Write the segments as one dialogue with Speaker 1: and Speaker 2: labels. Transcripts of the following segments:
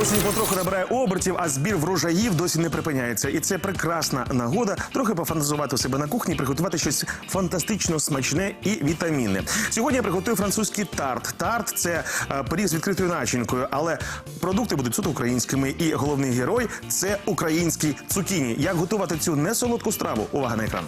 Speaker 1: Осінь потроху набирає обертів, а збір врожаїв досі не припиняється. І це прекрасна нагода трохи пофантазувати у себе на кухні, приготувати щось фантастично смачне і вітамінне. Сьогодні я приготую французький тарт. Тарт це е, пиріг з відкритою начинкою, але продукти будуть суто українськими. І головний герой це українські цукіні. Як готувати цю несолодку страву? Увага на екран.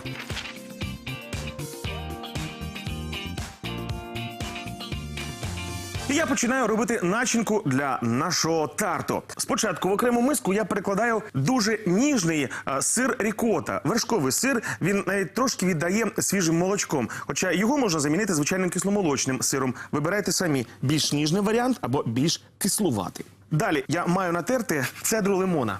Speaker 1: І я починаю робити начинку для нашого тарту. Спочатку в окрему миску я перекладаю дуже ніжний а, сир рікота. Вершковий сир він навіть трошки віддає свіжим молочком. Хоча його можна замінити звичайним кисломолочним сиром. Вибирайте самі більш ніжний варіант або більш кислуватий. Далі я маю натерти цедру лимона.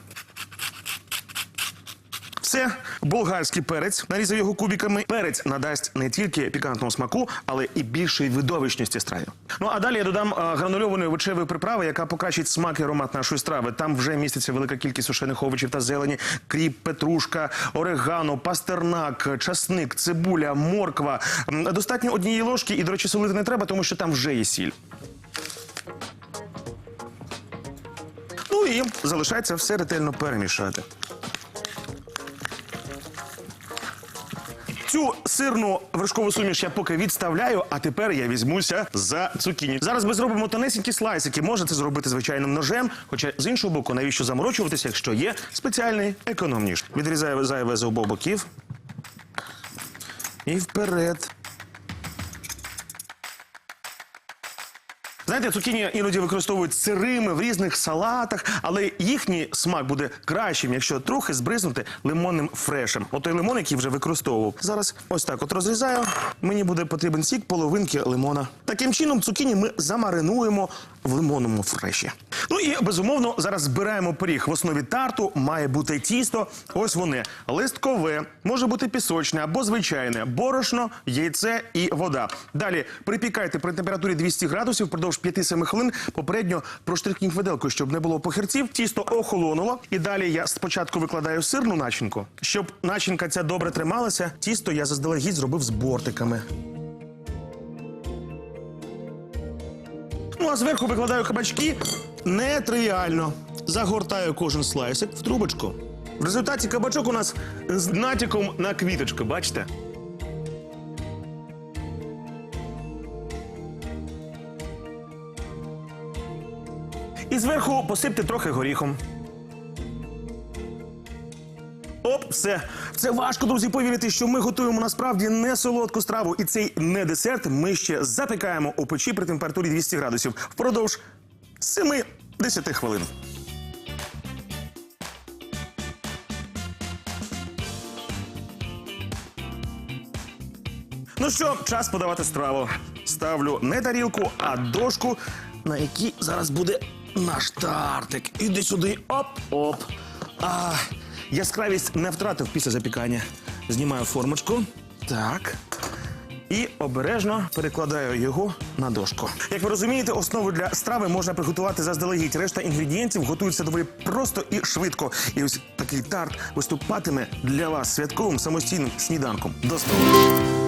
Speaker 1: Це болгарський перець. Нарізав його кубиками. Перець надасть не тільки пікантного смаку, але і більшої видовищності страві. Ну а далі я додам гранульованої овочевої приправи, яка покращить смак і аромат нашої страви. Там вже міститься велика кількість сушених овочів та зелені, кріп, петрушка, орегано, пастернак, часник, цибуля, морква. Достатньо однієї ложки, і, до речі, солити не треба, тому що там вже є сіль. Ну і залишається все ретельно перемішати. Цю сирну вершкову суміш я поки відставляю, а тепер я візьмуся за цукіні. Зараз ми зробимо тонесенькі слайсики. Можете зробити звичайним ножем, хоча з іншого боку, навіщо заморочуватися, якщо є спеціальний економніш. Відрізаю зайве з обох боків. І вперед. Знаєте, цукіні іноді використовують сирими в різних салатах, але їхній смак буде кращим, якщо трохи збризнути лимонним фрешем. От той лимон, який вже використовував. Зараз ось так от розрізаю. Мені буде потрібен сік половинки лимона. Таким чином, цукіні ми замаринуємо в лимонному фреші. Ну і безумовно зараз збираємо пиріг. В основі тарту має бути тісто. Ось вони листкове, може бути пісочне або звичайне, борошно, яйце і вода. Далі припікайте при температурі 200 градусів впродовж 5-7 хвилин. Попередньо проштрикніть виделкою, щоб не було похирців. Тісто охолонуло. І далі я спочатку викладаю сирну начинку. Щоб начинка ця добре трималася, тісто я заздалегідь зробив з бортиками. А зверху викладаю кабачки нетривіально. Загортаю кожен слайсик в трубочку. В результаті кабачок у нас з натяком на квіточку, бачите? І зверху посипте трохи горіхом. Все. Це важко, друзі, повірити, що ми готуємо насправді не солодку страву. І цей не десерт ми ще запікаємо у печі при температурі 200 градусів впродовж 7-10 хвилин. Ну що, час подавати страву. Ставлю не тарілку, а дошку, на якій зараз буде наш тартик. Іди сюди. Оп-оп. А, яскравість не втратив після запікання. Знімаю формочку. Так. І обережно перекладаю його на дошку. Як ви розумієте, основу для страви можна приготувати заздалегідь. Решта інгредієнтів готуються доволі просто і швидко. І ось такий тарт виступатиме для вас святковим самостійним сніданком. До столу.